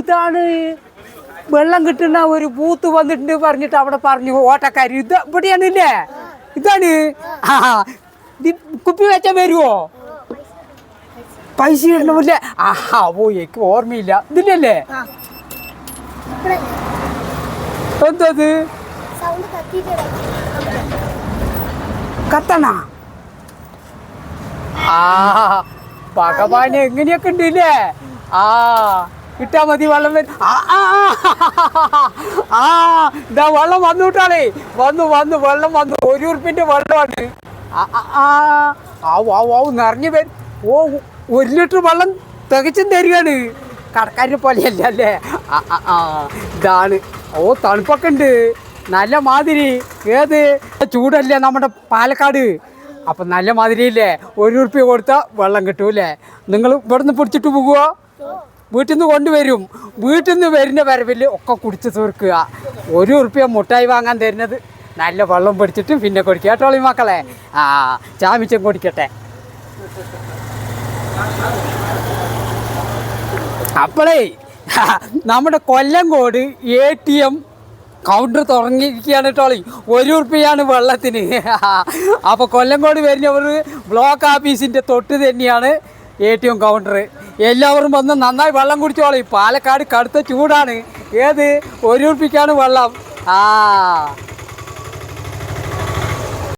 ഇതാണ്. വെള്ളം കിട്ടുന്ന ഒരു ബൂത്ത് വന്നിട്ടുണ്ട് പറഞ്ഞിട്ട് അവിടെ പറഞ്ഞു ഓട്ടക്കാരി ഇത് ഇവിടെയാണ് ഇല്ലേ? ഇതാണ്. ആ കുപ്പി വെച്ചാൽ വരുമോ പൈസ ഇടണമില്ലേ? ആഹാ ഓ എനിക്ക് ഓർമ്മയില്ല. ഇതില്ലല്ലേ എന്തത് കത്തണ? ആ ഭഗവാൻ എങ്ങനെയൊക്കെ ഉണ്ട് ഇല്ലേ ആ കിട്ടാ മതി വെള്ളം ആ ഇതാ വെള്ളം വന്നു വിട്ടാളേ വന്നു വന്നു വെള്ളം വന്നു. ഒരു ഉറുപ്പിന്റെ വെള്ളമാണ്. ആ ആവു ആവു ആവു നിറഞ്ഞു വരും ഓ ഒരു ലിറ്റർ വെള്ളം തികച്ചും തരികയാണ് കടക്കാരിനെ പോലെയല്ലേ ആ ഇതാണ്. ഓ തണുപ്പൊക്കെ ഉണ്ട്. നല്ല മാതിരി. ഏത്? ചൂടല്ലേ നമ്മുടെ പാലക്കാട്. അപ്പം നല്ല മാതിരിയില്ലേ? ഒരു ഉറുപ്പ്യ കൊടുത്താൽ വെള്ളം കിട്ടൂലേ നിങ്ങൾ ഇവിടുന്ന് പിടിച്ചിട്ട് പോകുമോ വീട്ടിൽ നിന്ന് കൊണ്ടുവരും. വീട്ടിൽ നിന്ന് വരുന്ന വരവിൽ ഒക്കെ കുടിച്ച് തീർക്കുക. ഒരു ഉറുപ്പ്യ മുട്ടായി വാങ്ങാൻ തരുന്നത്. നല്ല വെള്ളം പിടിച്ചിട്ട് പിന്നെ കുടിക്കുക. കേട്ടോളി മക്കളെ? ആ ചാമിച്ചം കുടിക്കട്ടെ. അപ്പോളേ നമ്മുടെ Kollamkode A T M counter തുടങ്ങിയിരിക്കുകയാണ് ടോളി ഒരു ഉറുപ്പിയാണ് വെള്ളത്തിന്. അപ്പോൾ കൊല്ലങ്കോട് വരുന്നവർ ബ്ലോക്ക് ഓഫീസിന്റെ തൊട്ട് തന്നെയാണ് എ ടി എം കൗണ്ടർ എല്ലാവരും വന്ന് നന്നായി വെള്ളം കുടിച്ചോളി. പാലക്കാട് കടുത്ത ചൂടാണ്. ഏത്? ഒരു ഉറുപ്പിക്കാണ് വെള്ളം. ആ.